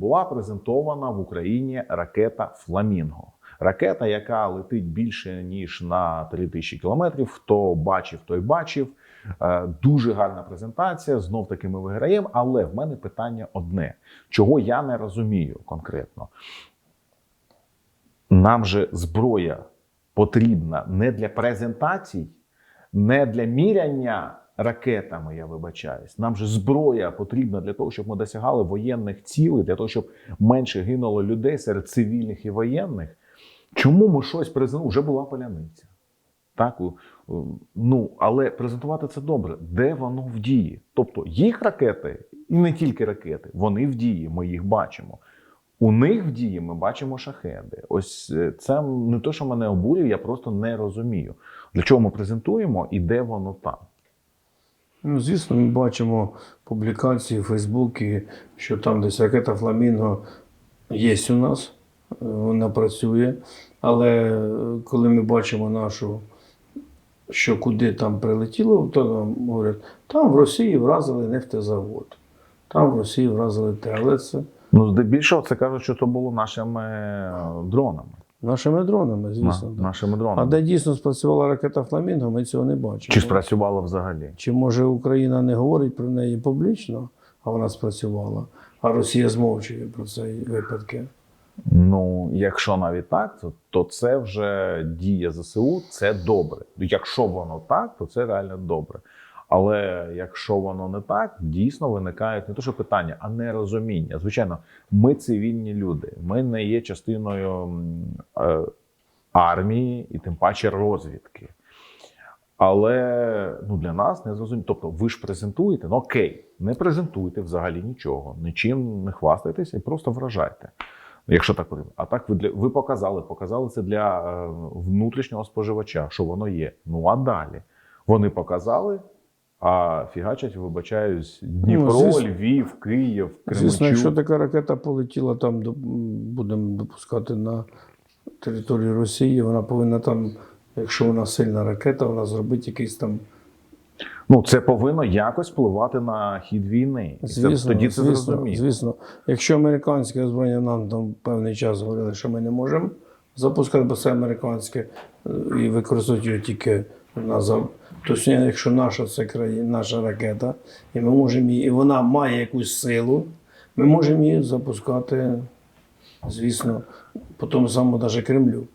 була презентована в Україні ракета Фламінго. Ракета, яка летить більше ніж на 3000 кілометрів. Хто бачив, той бачив. Е, Дуже гарна презентація. Знов таки ми виграємо. Але в мене питання одне: чого я не розумію конкретно. Нам же зброя потрібна не для презентацій, не для міряння ракетами, я вибачаюсь. Нам же зброя потрібна для того, щоб ми досягали воєнних цілей, для того, щоб менше гинуло людей серед цивільних і воєнних. Чому ми щось презентуємо? Вже була поляниця. Так, ну, але презентувати це добре. Де воно в дії? Тобто їх ракети, і не тільки ракети, вони в дії, ми їх бачимо. У них в дії ми бачимо шахеди. Ось е, це не те, що мене обурює, я просто не розумію, для чого ми презентуємо і де воно там. Ну, звісно, ми бачимо публікації в Фейсбуці, що там десь ракета Фламінго є у нас, е, вона працює. Але е, коли ми бачимо нашу, що куди там прилетіло, то нам говорять, там в Росії вразили нефтезавод, там в Росії вразили те. Але це Ну, здебільшого це кажуть, що то було нашими е, дронами. Нашими дронами, звісно. На- нашими А де дійсно спрацювала ракета Фламінго, ми цього не бачимо. Чи спрацювало взагалі? Чи може Україна не говорить про неї публічно, а вона спрацювала, а Росія змовчує про цей випадки? Ну, якщо навіть так, то, то це вже дія ЗСУ, це добре. Якщо воно так, то це реально добре. Але якщо воно не так, дійсно виникають не то, що питання, а нерозуміння. Звичайно, ми цивільні люди, ми не є частиною е, армії і тим паче розвідки. Але ну, для нас не зрозуміло. Тобто, ви ж презентуєте, ну окей, не презентуйте взагалі нічого, нічим не хвастайтеся і просто вражайте. Якщо так потрібно. А так ви для ви показали, показали це для е, внутрішнього споживача, що воно є. Ну а далі вони показали, а фігачать, вибачаюсь, Дніпро, Ну, звісно. Львів, Київ, Звісно, якщо така ракета полетіла там, будемо допускати на територію Росії, вона повинна там, якщо вона сильна ракета, вона зробить якийсь там. Ну це повинно якось впливати на хід війни. І це, тоді це звісно, зрозуміло. звісно. Якщо американське озброєння нам там певний час говорили, що ми не можемо запускати, бо це американське е, і використовують його тільки на за. То сьогодні, якщо наша це країна, наша ракета, і ми можемо її, і вона має якусь силу, ми можемо її запускати, звісно, по тому самому навіть Кремлю.